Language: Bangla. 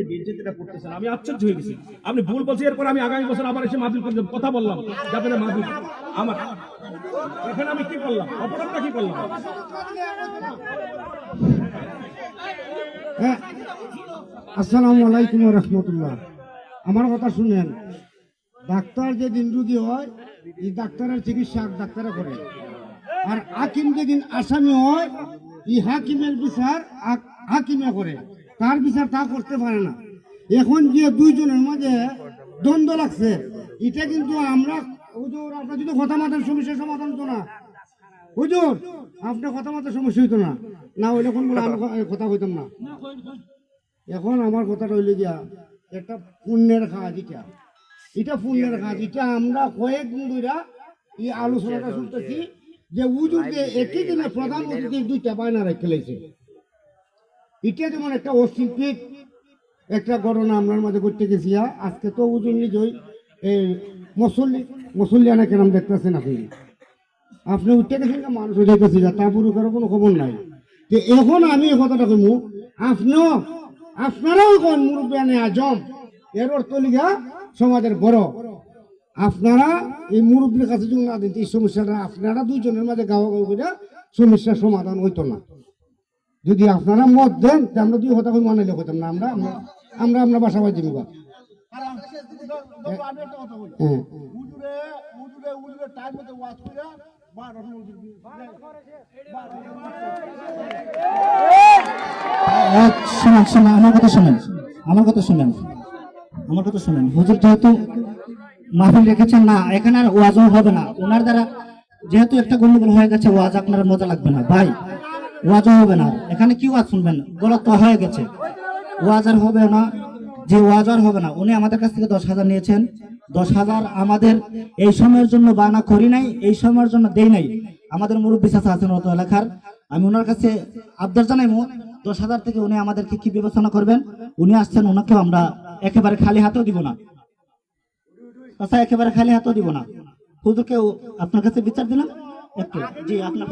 যে বেজ্জতিটা করতেছেন, আমি আশ্চর্য হয়ে গেছি। আপনি ভুল বলছি এরপর আমি আগামী বছর আবার এসে মাহফিল কথা বললাম, যাতে মাহফিল আমার আমি কি করলাম? অপরাধটা কি করলাম? হ্যাঁ আসসালামু আলাইকুম রহমতুল্লাহ। আমার কথা শুনেন, ডাক্তার যেদিন রুগী হয়, এই ডাক্তারের চিকিৎসা ডাক্তারে করে। আর হাকিম যেদিন আসামি হয়, এই হাকিমের বিচার হাকিমে করে। তার বিচার তা করতে পারে না। এখন যে দুইজনের মাঝে দ্বন্দ্ব লাগছে। এটা কিন্তু আমরা, হুজুর, আপনার যদি কথা মাতার সমস্যার সমাধান হতো না। হুজুর, আপনার কথা মাতার সমস্যা হইতো না। না হইলে কোন কথা কইতাম না। এখন আমার কথা রইল গিয়া, একটা পুণ্যের কাজ এটা। এটা পুণ্যের কাজ, এটা আমরা কয়েকদিন ধরে এই আলোচনাটা শুনতেছি যে উজুকে একই দিনে প্রধান অতিথি দুইটা বায়না রেখে এটা যেমন একটা অস্বীকৃত একটা ঘটনা আপনার মাঝে করতে গেছি আজকে তো উজুর নিজই এই মুসল্লি মুসল্লি আনা কেরাম দেখতেছেন আপনি। আপনি উঠতে গেছেন না মানুষ যাইতেছি যা তা পুরুষের কোনো খবর নাই। যে এখন আমি এই কথাটা কইমু, আপনিও, আপনারাও কোন মুরব্বিয়ানে আজম, এর অর্থ লিগা সমাজের বড়। আপনারা এই মুরব্বীর কাছে যদি না দিন, এই সমস্যাটা আপনারা দুইজনের মাঝে গাওয়া গাওয়া করে সমস্যার সমাধান হইতো না। যদি আপনারা মত দেন তা আমরা দুই কথা কই মানাইলে হইতাম না আমরা আমরা আমরা বাসা বাজি নিবা শোনেন শোনেন আমার কথা শোনেন আমার কথা শোনেন আমার কথা শোনেন। হুজুর যেহেতু মাহফিল রেখেছেন না এখানে আর ওয়াজও হবে না। ওনার দ্বারা যেহেতু একটা গন্ডগোল হয়ে গেছে ওয়াজ আপনার মজা লাগবে না। ভাই ওয়াজও হবে না। এখানে কি ওয়াজ শুনবেন? গলত হয়ে গেছে। ওয়াজ আর হবে না। যে ওয়াজ আর হবে না, উনি আমাদের কাছ থেকে দশ হাজার নিয়েছেন। দশ হাজার আমাদের এই সময়ের জন্য বানা করি নাই, এই সময়ের জন্য দেই নাই। আমাদের মুরব্বী চাচা আছেন অত এলাকার। আমি ওনার কাছে আবদার জানাইমু দশ হাজার থেকে উনি আমাদেরকে কি বিবেচনা করবেন? উনি আসছেন, ওনাকেও আমরা একেবারে খালি হাতেও দিব না। আচ্ছা একেবারে খালি হাতেও দিব না। হুজুরকে আপনার কাছে বিচার দিলাম? একটু, জি, আপনার